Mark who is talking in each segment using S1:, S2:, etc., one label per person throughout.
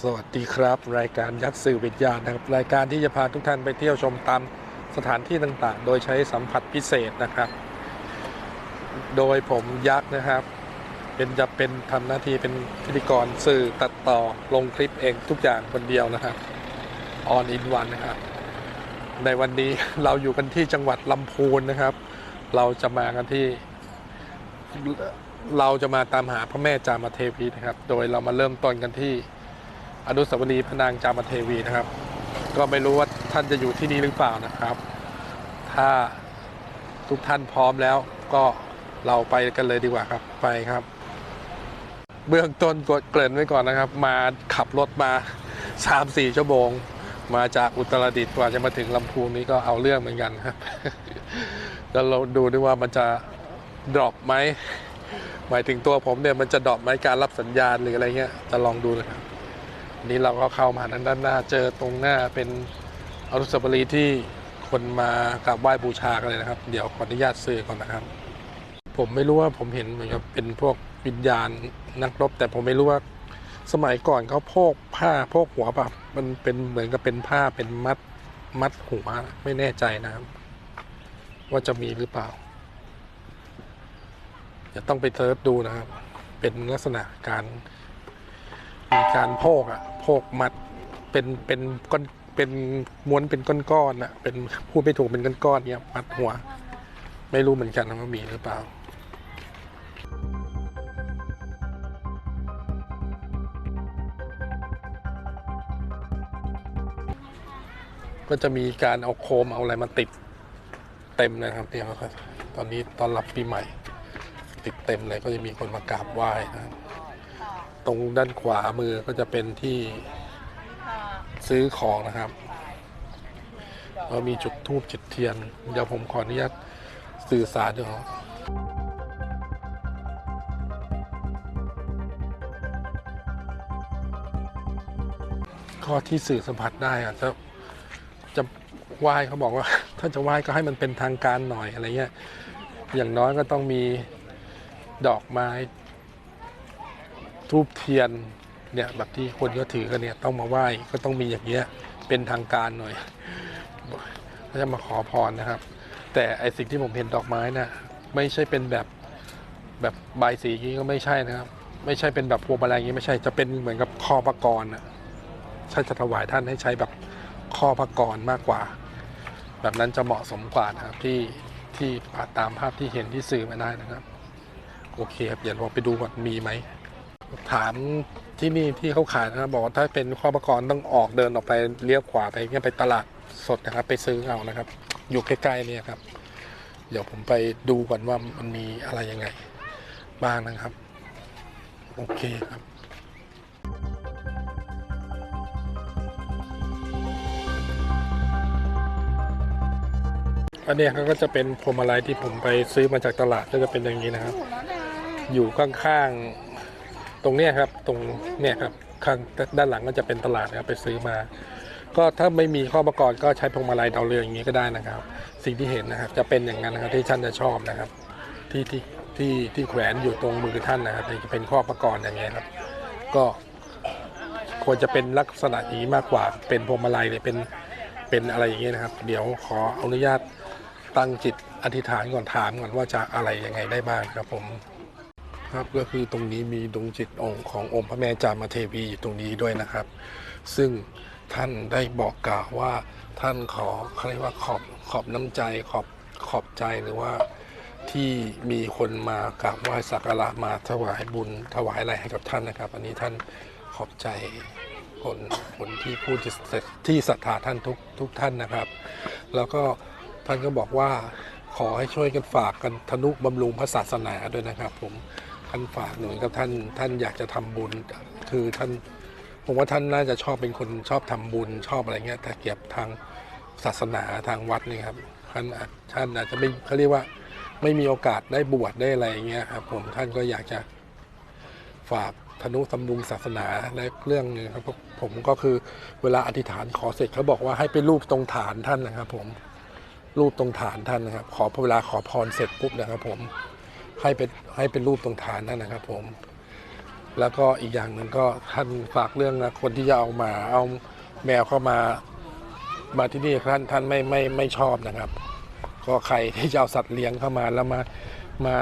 S1: สวัสดีครับ รายการยักษ์สื่อวิญญานะครับรายการที่จะพาทุกท่านไปเที่ยวชมตามสถานที่ต่างๆ โดยใช้สัมผัสพิเศษนะครับ โดยผมยักษ์นะครับ เป็นจะเป็นทำหน้าที่เป็นพิธีกรสื่อตัดต่อลงคลิปเองทุกอย่างคนเดียวนะครับออนอินวันนะครับ ในวันนี้เราอยู่กันที่จังหวัดลำพูนนะครับ เราจะมากันที่เราจะมาตามหาพระแม่จามเทวีนะครับ โดยเรามาเริ่มต้นกันที่ อนุสาวรีย์พระนางจามเทวีนะครับ ก็ไม่รู้ว่าท่านจะอยู่ที่นี่หรือเปล่านะครับ ถ้าทุกท่านพร้อมแล้วก็เราไปกันเลยดีกว่าครับไปครับ เบื้องต้นกดเกริ่นไว้ก่อนนะครับ มาขับรถมา 3-4 ชั่วโมง มาจากอุตรดิตถ์กว่าจะมาถึงลำพูนนี้ก็เอาเรื่องเหมือนกันครับแล้วเราดูด้วยว่ามันจะดรอปไหมหมายถึงตัวผมเนี่ยมันจะดรอปไหมการรับสัญญาณหรืออะไรเงี้ยจะลองดูนะครับ นี่เราก็เข้ามาทางด้านหน้าเจอตรงหน้าเป็นอนุสาวรีย์ที่คนมากราบไหว้บูชากันเลยนะครับ เดี๋ยวขออนุญาตซื้อก่อนนะครับ ผมไม่รู้ว่าผมเห็นเหมือนกับเป็นพวกวิญญาณนักรบ แต่ผมไม่รู้ว่าสมัยก่อนเขาโพกผ้าโพกหัวแบบมันเป็นเหมือนกับเป็นผ้าเป็นมัดมัดหัวไม่แน่ใจนะครับ ว่าจะมีหรือเปล่าจะต้องไปเซิร์ชดูนะครับ เป็นลักษณะการ มีการโพกอะโพกมัดเป็นเป็นก้อนเป็นม้วนเป็นก้อนๆอะเป็นพูดไม่ถูกเป็นก้อนๆเนี่ยมัดหัว ไม่รู้เหมือนกันว่ามีหรือเปล่าก็จะมีการเอาโคมเอาอะไรมาติดเต็มนะครับเนี่ยครับตอนนี้ตอนรับปีใหม่ ติดเต็มเลยก็จะมีคนมากราบไหว้นะครับ ตรงด้านขวามือก็จะเป็นที่ซื้อของนะครับก็มีจุดทูบจุดเทียน เดี๋ยวผมขออนุญาตสื่อสารด้วยครับข้อที่สื่อสัมผัสได้อะจะจะไหว้เขาบอกว่า ถ้าจะไหว้ก็ให้มันเป็นทางการหน่อยอะไรเงี้ยอย่างน้อยก็ต้องมีดอกไม้ ทูบเทียนเนี่ยแบบที่คนก็ถือกันเนี่ยต้องมาไหว้ก็ต้องมีอย่างเงี้ยเป็นทางการหน่อยก็จะมาขอพรนะครับ แต่ไอสิ่งที่ผมเห็นดอกไม้น่ะไม่ใช่เป็นแบบแบบใบสีอย่างนี้ก็ไม่ใช่นะครับ ไม่ใช่เป็นแบบพวงมาลัยอย่างนี้ไม่ใช่จะเป็นเหมือนกับคอปกรณ์นะใช่จะถวายท่านให้ใช้แบบคอปกรณ์มากกว่า แบบนั้นจะเหมาะสมกว่านะครับที่ที่ตามภาพที่เห็นที่สื่อมาได้นะครับ โอเคครับเดี๋ยวเราไปดูก่อนมีไหม ถามที่นี่ที่เขาขายนะครับบอกว่าถ้าเป็นข้อประกรต้องออกเดินออกไปเลี้ยวขวาไปเงี้ยไปตลาดสดนะครับ ไปซื้อเอานะครับ อยู่ใกล้ๆเนี่ยครับ เดี๋ยวผมไปดูก่อนว่ามันมีอะไรยังไงบ้างนะครับ โอเคครับอันนี้ก็จะเป็นพวงมาลัยที่ผมไปซื้อมาจากตลาดก็จะเป็นอย่างนี้นะครับ อยู่ข้างๆ ตรงเนี้ยครับตรงเนี่ยครับข้างด้านหลังก็จะเป็นตลาดนะครับไปซื้อมา ก็ถ้าไม่มีข้อประกอบก็ใช้พวงมาลัยดาวเรืองอย่างนี้ก็ได้นะครับ สิ่งที่เห็นนะครับจะเป็นอย่างนั้นนะครับที่ท่านจะชอบนะครับ ที่ที่ที่ที่แขวนอยู่ตรงมือท่านนะครับจะเป็นข้อประกอบอย่างเงี้ยครับ ก็ควรจะเป็นลักษณะนี้มากกว่าเป็นพวงมาลัยหรือเป็นเป็นอะไรอย่างเงี้ยนะครับ เดี๋ยวขออนุญาตตั้งจิตอธิษฐานก่อนถามก่อนว่าจะอะไรยังไงได้บ้างครับผม ครับ ก็คือตรงนี้มีดวงจิตองค์ขององค์พระแม่จามเทวีอยู่ตรงนี้ด้วยนะครับ ซึ่งท่านได้บอกกล่าวว่าท่านขอเขาเรียกว่าขอบขอบน้ำใจขอบขอบใจหรือว่าที่มีคนมากราบไหว้สักการะมาถวายบุญถวายอะไรให้กับท่านนะครับ อันนี้ท่านขอบใจคนคนที่ผู้ที่ที่ศรัทธาท่านทุกทุกท่านนะครับ แล้วก็ท่านก็บอกว่าขอให้ช่วยกันฝากกันทนุบำรุงพระศาสนาด้วยนะครับผม ท่านฝากหนึ่งกับท่านท่านอยากจะทำบุญคือท่านผมว่าท่านน่าจะชอบเป็นคนชอบทำบุญชอบอะไรเงี้ยถ้าเกี่ยบทางศาสนาทางวัดนี่ครับท่านท่านอาจจะไม่เขาเรียกว่าไม่มีโอกาสได้บวชได้อะไรเงี้ยครับผมท่านก็อยากจะฝากธนุบำรุงศาสนาและเรื่องนึงครับผมก็คือเวลาอธิษฐานขอเสร็จเขาบอกว่าให้ไปรูปตรงฐานท่านนะครับ ผมรูปตรงฐานท่านนะครับ ขอเวลาขอพรเสร็จปุ๊บนะครับ ผม ให้เป็นให้เป็นรูปตรงฐานนั่นนะครับผม แล้วก็อีกอย่างหนึ่งก็ท่านฝากเรื่องนะคนที่จะเอามาเอาแมวเข้ามามาที่นี่ท่านท่านไม่ไม่ไม่ชอบนะครับ ก็ใครที่จะเอาสัตว์เลี้ยงเข้ามาแล้วมามา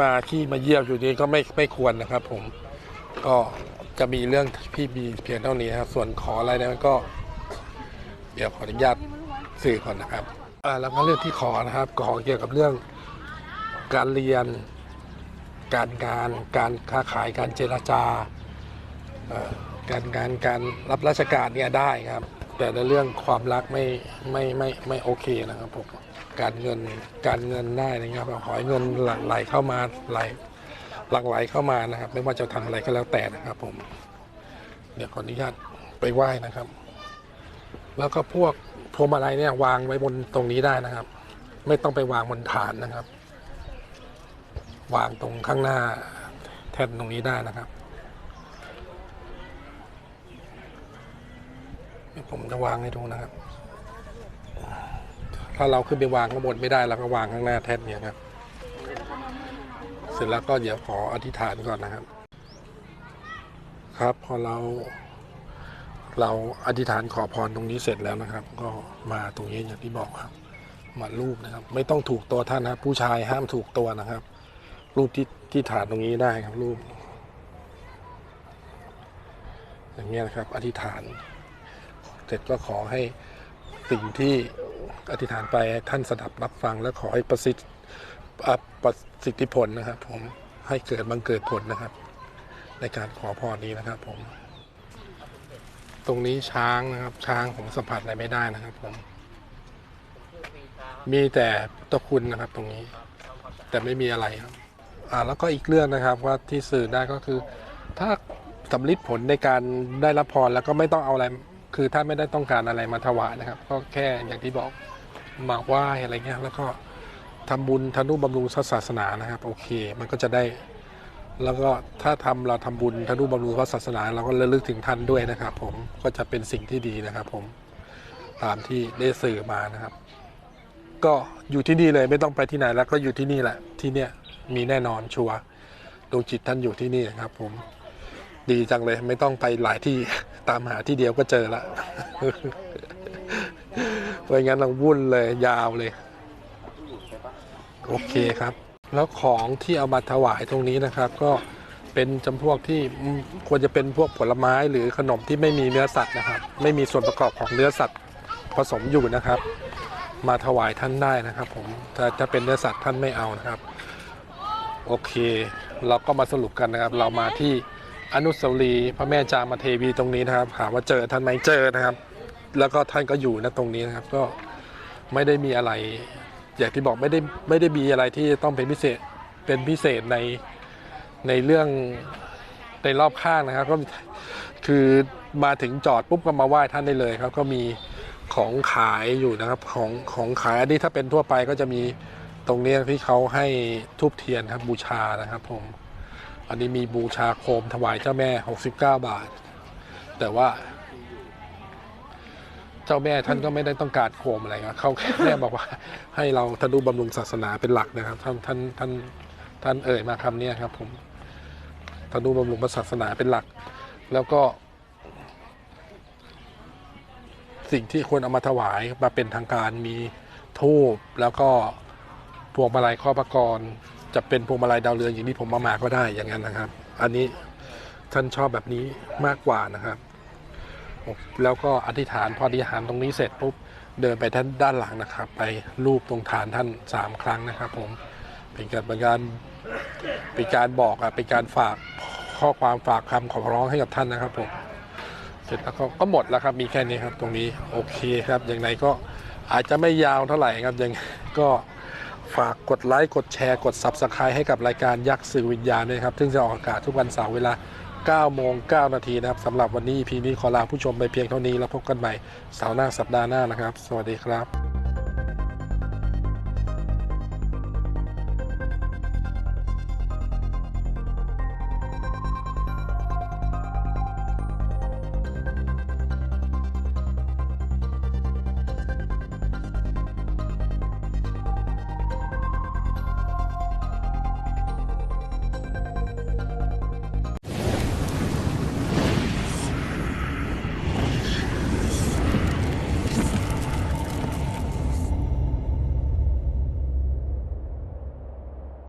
S1: มาที่มาเยี่ยมอยู่นี้ก็ไม่ไม่ควรนะครับ ผมก็จะมีเรื่องพี่มีเพียงเท่านี้ครับส่วนขออะไรนั้นก็ เดี๋ยวขออนุญาตสื่อก่อนนะครับอ่าแล้วก็เรื่องที่ขอนะครับขอเกี่ยวกับเรื่อง การเรียน การงาน การค้าขายการเจรจาการงานการรับราชการเนี่ยได้ครับ แต่ในเรื่องความรักไม่ไม่ไม่ไม่โอเคนะครับผมการเงินการเงินได้นะครับขอให้เงินหลั่งไหลเข้ามาไหลหลั่งไหลเข้ามานะครับ ไม่ว่าจะทำอะไรก็แล้วแต่นะครับ ผม เดี๋ยวขออนุญาตไปไหว้นะครับ แล้วก็พวกพวงมาลัยเนี่ยวางไว้บนตรงนี้ได้นะครับ ไม่ต้องไปวางบนฐานนะครับ วางตรงข้างหน้าแท่นตรงนี้ได้นะครับผมจะวางให้ดูนะครับ ถ้าเราขึ้นไปวางข้างบนไม่ได้เราก็วางข้างหน้าแท่นเนี่ยครับ เสร็จแล้วก็เดี๋ยวขออธิษฐานก่อนนะครับ ครับพอเรา เราอธิษฐานขอพรตรงนี้เสร็จแล้วนะครับ ก็มาตรงนี้อย่างที่บอกครับ มารูปนะครับ ไม่ต้องถูกตัวท่านนะครับผู้ชายห้ามถูกตัวนะครับ รูปที่ที่ฐานตรงนี้ได้ครับรูป อย่างเงี้ยนะครับ อธิษฐาน เสร็จก็ขอให้สิ่งที่อธิษฐานไปท่านสดับรับฟังและขอให้ประสิทธิ์ประสิทธิผลนะครับ ผมให้เกิดบังเกิดผลนะครับ ในการขอพรนี้นะครับผม ตรงนี้ช้างนะครับ ช้างผมสัมผัสอะไรไม่ได้นะครับผมมีแต่ตะคุณนะครับตรงนี้ แต่ไม่มีอะไรครับ อ่าแล้วก็อีกเรื่องนะครับว่าที่สื่อได้ก็คือ ถ้าสำลิดผลในการได้รับพรแล้วก็ไม่ต้องเอาอะไร คือถ้าไม่ได้ต้องการอะไรมาถวายนะครับ ก็แค่อย่างที่บอกมาไหว้อะไรเงี้ยแล้วก็ทำบุญทนุบำรุงศาสนานะครับ โอเค มันก็จะได้ แล้วก็ถ้าทำเราทำบุญทนุบำรุงพระศาสนา เราก็ระลึกถึงท่านด้วยนะครับ ผมก็จะเป็นสิ่งที่ดีนะครับ ผมตามที่ได้สื่อมานะครับ ก็อยู่ที่นี่เลยไม่ต้องไปที่ไหนแล้วก็อยู่ที่นี่แหละที่เนี่ย มีแน่นอนชัวร์ดวงจิตท่านอยู่ที่นี่นะครับ ผมดีจังเลย ไม่ต้องไปหลายที่ตามหาที่เดียวก็เจอละไม่งั้นเราวุ่นเลยยาวเลย โอเคครับ แล้วของที่เอามาถวายตรงนี้นะครับ ก็เป็นจำพวกที่ควรจะเป็นพวกผลไม้หรือขนมที่ไม่มีเนื้อสัตว์นะครับ ไม่มีส่วนประกอบของเนื้อสัตว์ผสมอยู่นะครับ มาถวายท่านได้นะครับ ผมถ้าถ้าเป็นเนื้อสัตว์ท่านไม่เอานะครับ โอเค เราก็มาสรุปกันนะครับ เรามาที่อนุสาวรีย์พระแม่จามเทวีตรงนี้นะครับถามว่าเจอท่านไหมเจอนะครับ แล้วก็ท่านก็อยู่ณตรงนี้นะครับ ก็ไม่ได้มีอะไร อย่างที่บอกไม่ได้ไม่ได้มีอะไรที่ต้องเป็นพิเศษเป็นพิเศษในในเรื่องในรอบข้างนะครับ ก็คือมาถึงจอดปุ๊บก็มาไหว้ท่านได้เลยครับ ก็มีของขายอยู่นะครับของของขายอันนี้ถ้าเป็นทั่วไปก็จะมี ตรงนี้ที่เขาให้ทูบเทียนครับบูชานะครับผม อันนี้มีบูชาโคมถวายเจ้าแม่ 69 บาท แต่ว่า เจ้าแม่ท่านก็ไม่ได้ต้องการโคมอะไรครับเขาแค่บอกว่า ให้เราทนุบำรุงศาสนาเป็นหลักนะครับ ท่านท่านท่านท่านเอ่ยมาคำเนี้ครับ ผมทนุบำรุงศาสนาเป็นหลัก แล้วก็ สิ่งที่ควรเอามาถวายมาเป็นทางการมีทูบแล้วก็ วงมาลัยข้อประกรณ์จะเป็นพวงมาลัยดาวเรืองอย่างที่ผมมามาก็ได้อย่างนั้นนะครับ อันนี้ท่านชอบแบบนี้มากกว่านะครับ แล้วก็อธิษฐานพออธิษฐานตรงนี้เสร็จปุ๊บเดินไปท่านด้านหลังนะครับ ไปรูปตรงฐานท่านสามครั้งนะครับผมเป็นการเป็นการเป็นการบอกอะเป็นการฝากข้อความฝากคำขอร้องให้กับท่านนะครับผมเสร็จแล้วก็ก็หมดแล้วครับมีแค่นี้ครับตรงนี้โอเคครับอย่างไรก็อาจจะไม่ยาวเท่าไหร่ครับยังก็ ฝากกดไลค์กดแชร์กด Subscribe ให้กับรายการยักษ์สื่อวิญญาณด้วยครับ ซึ่งจะออกอากาศทุกวันเสาร์เวลา 9 โมง 9 นาทีนะครับสำหรับวันนี้พีนี้ขอลาผู้ชมไปเพียงเท่านี้แล้วพบกันใหม่เสาร์หน้าสัปดาห์หน้านะครับ สวัสดีครับ